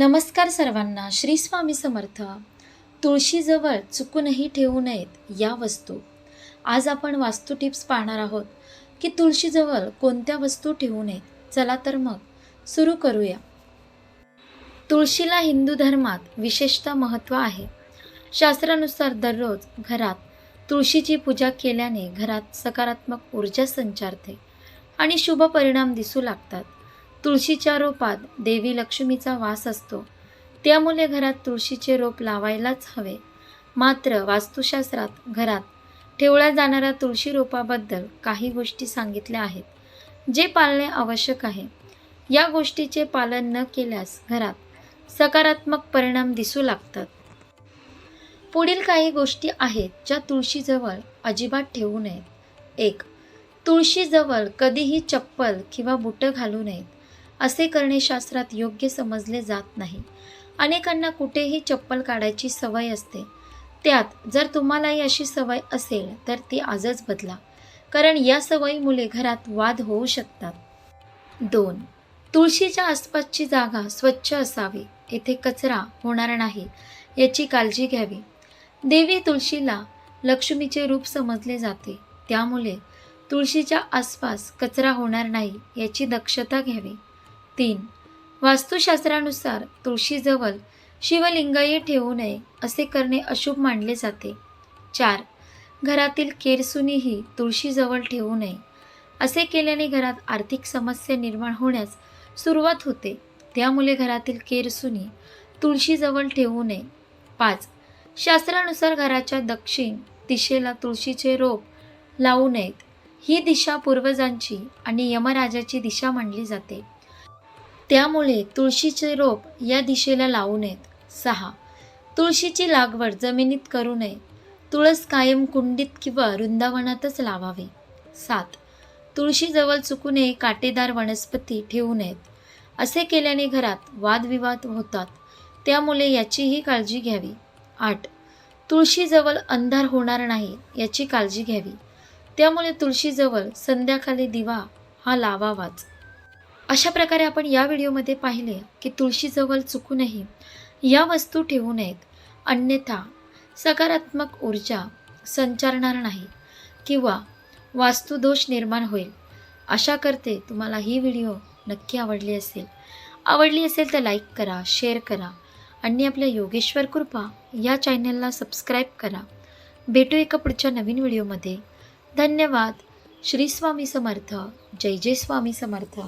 नमस्कार सर्वांना श्री स्वामी समर्थ. तुळशीजवळ चुकूनही ठेवू नयेत या वस्तू. आज आपण वास्तू टिप्स पाहणार आहोत की तुळशीजवळ कोणत्या वस्तू ठेवू नयेत. चला तर मग सुरू करूया. तुळशीला हिंदू धर्मात विशेषतः महत्त्व आहे. शास्त्रानुसार दररोज घरात तुळशीची पूजा केल्याने घरात सकारात्मक ऊर्जा संचारते आणि शुभ परिणाम दिसू लागतात. तुळशीच्या रोपात देवी लक्ष्मीचा वास असतो. त्यामुळे घरात तुळशीचे रोप लावायलाच हवे. मात्र वास्तुशास्त्रात घरात ठेवल्या जाणाऱ्या तुळशी रोपाबद्दल काही गोष्टी सांगितल्या आहेत जे पाळणे आवश्यक आहे. या गोष्टीचे पालन न केल्यास घरात सकारात्मक परिणाम दिसू लागतात. पुढील काही गोष्टी आहेत ज्या तुळशीजवळ अजिबात ठेवू नयेत. एक तुळशीजवळ कधीही चप्पल किंवा बुटं घालू नयेत. असे करणे शास्त्रात योग्य समजले जात नाही. अनेकांना कुठेही चप्पल काढायची सवय असते. त्यात जर तुम्हालाही अशी सवय असेल तर ती आजच बदला. कारण या सवयीमुळे घरात वाद होऊ शकतात. दोन. तुळशीच्या आसपासची जागा स्वच्छ असावी. येथे कचरा होणार नाही याची काळजी घ्यावी. देवी तुळशीला लक्ष्मीचे रूप समजले जाते. त्यामुळे तुळशीच्या आसपास कचरा होणार नाही याची दक्षता घ्यावी. तीन. वास्तुशास्त्रानुसार तुळशीजवळ शिवलिंगही ठेवू नये असे करणे अशुभ मानले जाते. चार. घरातील केरसुनीही तुळशीजवळ ठेवू नये असे केल्याने घरात आर्थिक समस्या निर्माण होण्यास सुरुवात होते. त्यामुळे घरातील केरसुनी तुळशीजवळ ठेवू नये. पाच. शास्त्रानुसार घराच्या दक्षिण दिशेला तुळशीचे रोप लावू नयेत. ही दिशा पूर्वजांची आणि यमराजाची दिशा मानली जाते. त्यामुळे तुळशीचे रोप या दिशेला लावू नयेत. सहा. तुळशीची लागवड जमिनीत करू नये. तुळस कायम कुंडीत किंवा वृंदावनातच लावावी. सात. तुळशीजवळ चुकू नये काटेदार वनस्पती ठेवू नयेत. असे केल्याने घरात वादविवाद होतात. त्यामुळे याचीही काळजी घ्यावी. आठ. तुळशीजवळ अंधार होणार नाही याची काळजी घ्यावी. त्यामुळे तुळशीजवळ संध्याकाळी दिवा हा लावावाच. अशा प्रकारे आपण या व्हिडिओमध्ये पाहिले की तुळशीजवळ चुकूनही या वस्तू ठेवू नयेत. अन्यथा सकारात्मक ऊर्जा संचारणार नाही किंवा वास्तुदोष निर्माण होईल. आशा करते तुम्हाला ही व्हिडिओ नक्की आवडली असेल. आवडली असेल तर लाईक करा शेअर करा आणि आपल्या योगेश्वर कृपा या चॅनलला सबस्क्राईब करा. भेटू एका पुढच्या नवीन व्हिडिओमध्ये. धन्यवाद. श्री स्वामी समर्थ. जय जय स्वामी समर्थ.